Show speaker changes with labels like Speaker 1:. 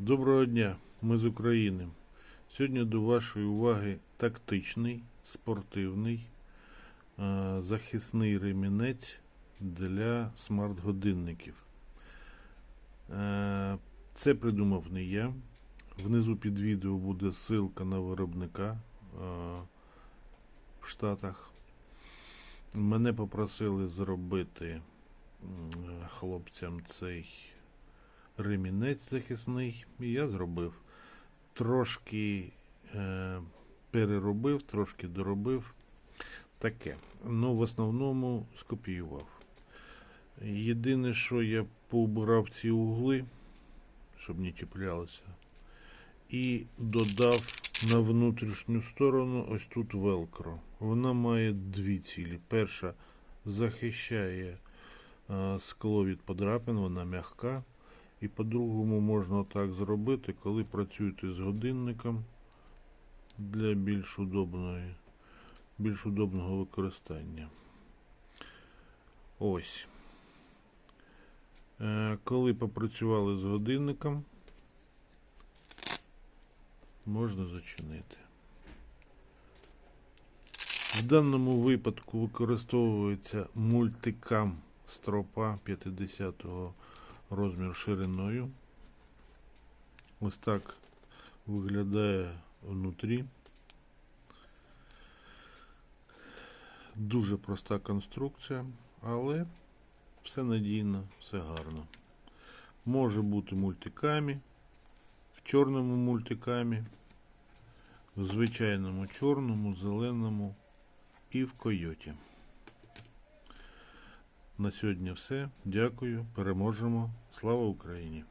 Speaker 1: Доброго дня, ми з України. Сьогодні до вашої уваги тактичний, спортивний, е, захисний ремінець для смарт-годинників. Е, Це придумав не я. Внизу під відео буде ссылка на виробника е, в Штатах. Мене попросили зробити хлопцям цей ремінець захисний, і я зробив. Трошки е, переробив, трошки доробив. Таке. Ну, в основному скопіював. Єдине, що я поубирав ці угли, щоб не чіплялося, і додав на внутрішню сторону ось тут велкро. Вона має дві цілі. Перша захищає е, скло від подряпин, вона м'яка. І по-другому можна так зробити, коли працюєте з годинником для більш удобної, більш удобного використання. Ось. Е, Коли попрацювали з годинником, можна зачинити. В даному випадку використовується мультикам стропа 50-го розмір шириною. Ось так виглядає внутрі. Дуже проста конструкція, але все надійно, все гарно. Може бути мультикамі, в чорному мультикамі, в звичайному чорному, зеленому і в койоті. На сьогодні все. Дякую. Переможемо. Слава Україні!